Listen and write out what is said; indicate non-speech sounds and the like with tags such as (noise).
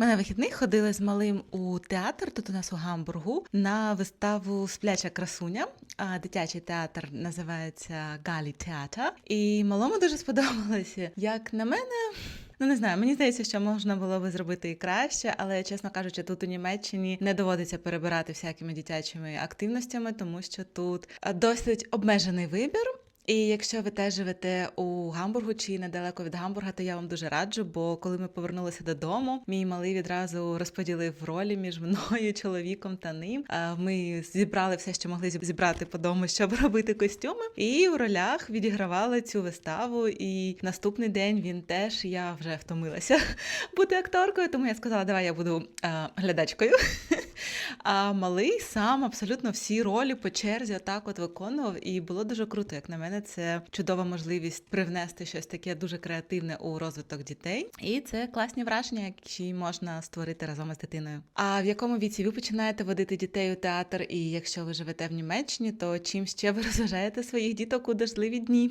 Ми на вихідних ходили з малим у театр тут у нас у Гамбургу на виставу Спляча красуня. Дитячий театр називається Галі Театр. І малому дуже сподобалося. Як на мене. Ну не знаю, мені здається, що можна було би зробити і краще, але чесно кажучи, тут у Німеччині не доводиться перебирати всякими дитячими активностями, тому що тут досить обмежений вибір. І якщо ви теж живете у Гамбургу чи недалеко від Гамбурга, то я вам дуже раджу, бо коли ми повернулися додому, мій малий відразу розподілив ролі між мною, чоловіком та ним. Ми зібрали все, що могли зібрати по дому, щоб (laughs) робити костюми. І в ролях відігравали цю виставу. І наступний день він теж я вже втомилася (laughs) бути акторкою, тому я сказала, давай я буду глядачкою. (laughs) А малий сам абсолютно всі ролі по черзі отак от виконував, і було дуже круто. Як на мене, це чудова можливість привнести щось таке дуже креативне у розвиток дітей. І це класні враження, які можна створити разом із дитиною. А в якому віці ви починаєте водити дітей у театр? І якщо ви живете в Німеччині, то чим ще ви (laughs) розважаєте своїх діток у дождливі дні?